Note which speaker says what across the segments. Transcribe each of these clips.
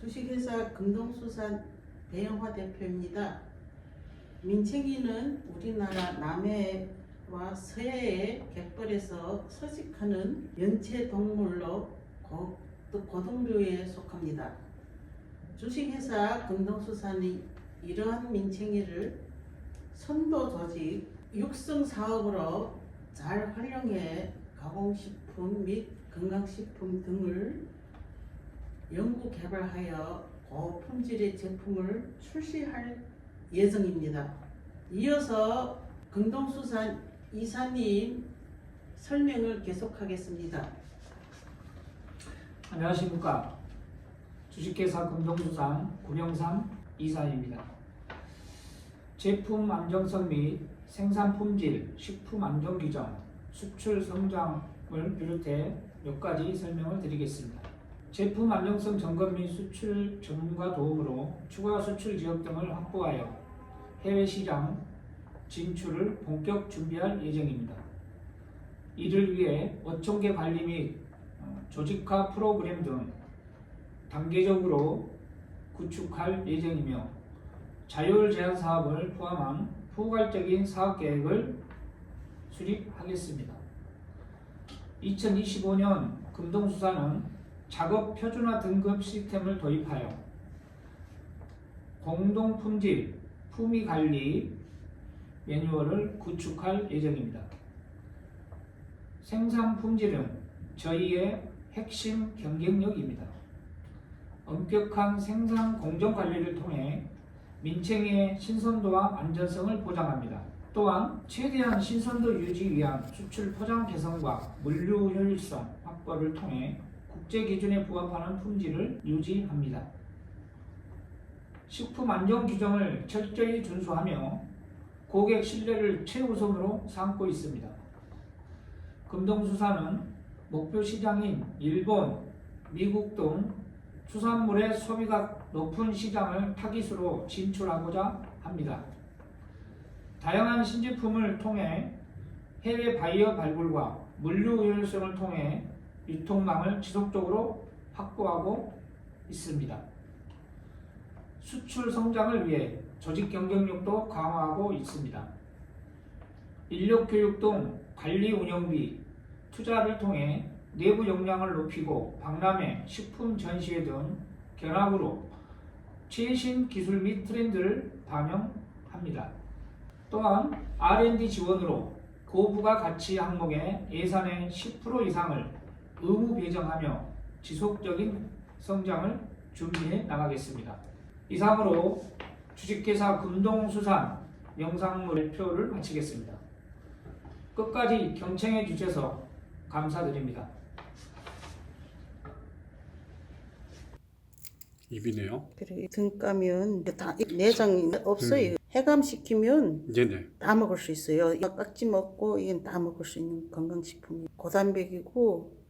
Speaker 1: 주식회사 금동수산 배영화 대표입니다. 민채기는 우리나라 남해와 서해의 갯벌에서 서식하는 연체 동물로 고, 또 고등류에 속합니다. 주식회사 금동수산이 이러한 민챙이를 선도 조직 육성 사업으로 잘 활용해 가공식품 및 건강식품 등을 연구 개발하여 고품질의 제품을 출시할 예정입니다. 이어서 금동수산 이사님 설명을 계속하겠습니다.
Speaker 2: 안녕하십니까. 주식회사 금동수산 구룡산 이사입니다. 제품 안정성 및 생산 품질, 식품 안전 규정, 수출 성장을 비롯해 몇 가지 설명을 드리겠습니다. 제품 안정성 점검 및 수출 전문가 도움으로 추가 수출 지역 등을 확보하여 해외 시장 진출을 본격 준비할 예정입니다. 이를 위해 어촌계 관리 및 어, 조직화 프로그램 등 단계적으로 구축할 예정이며 자율 제한 사업을 포함한 포괄적인 사업 계획을 수립하겠습니다. 2025년 금동수사는 작업 표준화 등급 시스템을 도입하여 공동 품질, 품위 관리 매뉴얼을 구축할 예정입니다. 생산 품질은 저희의 핵심 경쟁력입니다. 엄격한 생산 공정 관리를 통해 민생의 신선도와 안전성을 보장합니다. 또한 최대한 신선도 유지 위한 수출 포장 개선과 물류 효율성 확보를 통해 국제 기준에 부합하는 품질을 유지합니다. 식품 안전 규정을 철저히 준수하며 고객 신뢰를 최우선으로 삼고 있습니다. 금동수산은 목표 시장인 일본, 미국 등 수산물의 소비가 높은 시장을 타깃으로 진출하고자 합니다. 다양한 신제품을 통해 해외 바이어 발굴과 물류 효율성을 통해 유통망을 지속적으로 확보하고 있습니다. 수출 성장을 위해 조직 경쟁력도 강화하고 있습니다. 인력 교육 등 관리 운영비, 투자를 통해 내부 역량을 높이고 박람회, 식품 전시회 등 견학으로 최신 기술 및 트렌드를 반영합니다. 또한 R&D 지원으로 고부가 가치 항목의 예산의 10% 이상을 의무 배정하며 지속적인 성장을 준비해 나가겠습니다. 이상으로 주식회사 금동수산 영상물 표를 마치겠습니다. 끝까지 경청해 주셔서 감사드립니다.
Speaker 3: 입이네요.
Speaker 1: 그리고 등 까면 다 내장이 없어요. 해감시키면
Speaker 3: 네네.
Speaker 1: 다 먹을 수 있어요. 깍지 먹고 이건 다 먹을 수 있는 건강식품이 고단백이고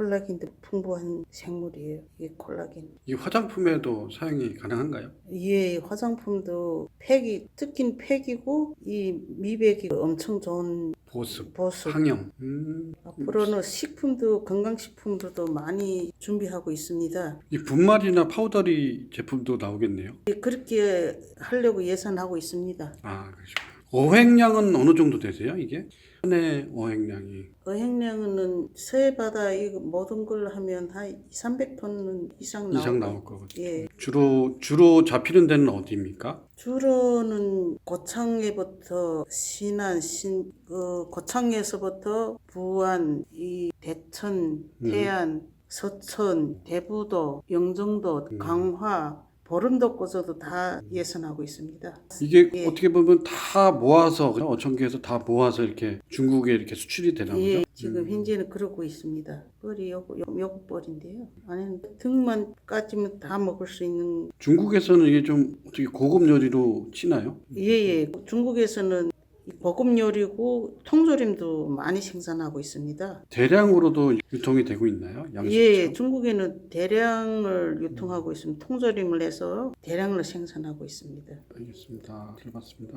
Speaker 1: 콜라겐도 풍부한 생물이에요. 이게 콜라겐.
Speaker 3: 이 화장품에도 사용이 가능한가요?
Speaker 1: 예, 화장품도 팩이 특히 팩이고 이 미백이 엄청 좋은
Speaker 3: 보습,
Speaker 1: 보습.
Speaker 3: 항염. 음,
Speaker 1: 앞으로는 식품도 건강식품도 많이 준비하고 있습니다.
Speaker 3: 이 분말이나 파우더리 제품도 나오겠네요.
Speaker 1: 예, 그렇게 하려고 예산하고 있습니다.
Speaker 3: 아, 그러시구나. 어획량은 어느 정도 되세요, 이게? 한해 어획량이.
Speaker 1: 어획량은 서해 바다 이거 모든 걸 하면 한 2, 300톤 이상 나올
Speaker 3: 이상
Speaker 1: 거-
Speaker 3: 나올 거거든요.
Speaker 1: 예,
Speaker 3: 주로, 주로 잡히는 데는 어디입니까?
Speaker 1: 주로는 고창에부터 신안, 신, 어, 고창에서부터 부안, 이 대천,
Speaker 3: 음.
Speaker 1: 태안, 서천, 대부도, 영종도,
Speaker 3: 음.
Speaker 1: 강화, 보름도 꼬서도 다 예선하고 있습니다.
Speaker 3: 이게
Speaker 1: 예.
Speaker 3: 어떻게 보면 다 모아서, 그죠? 어촌계에서 다 모아서 이렇게 중국에 이렇게 수출이 되나 보죠?
Speaker 1: 예, 지금
Speaker 3: 음.
Speaker 1: 현재는 그러고 있습니다. 뻘이 요거, 요, 요거 뻘인데요. 안에는 등만 까지면 다 먹을 수 있는
Speaker 3: 중국에서는 이게 좀 어떻게 고급 요리로 치나요?
Speaker 1: 예예 중국에서는 이 고급 요리고 통조림도 많이 생산하고 있습니다.
Speaker 3: 대량으로도 유통이 되고 있나요? 양식처럼?
Speaker 1: 예, 중국에는 대량을 유통하고 있습니다. 통조림을 해서 대량을 생산하고 있습니다.
Speaker 3: 알겠습니다. 들어봤습니다.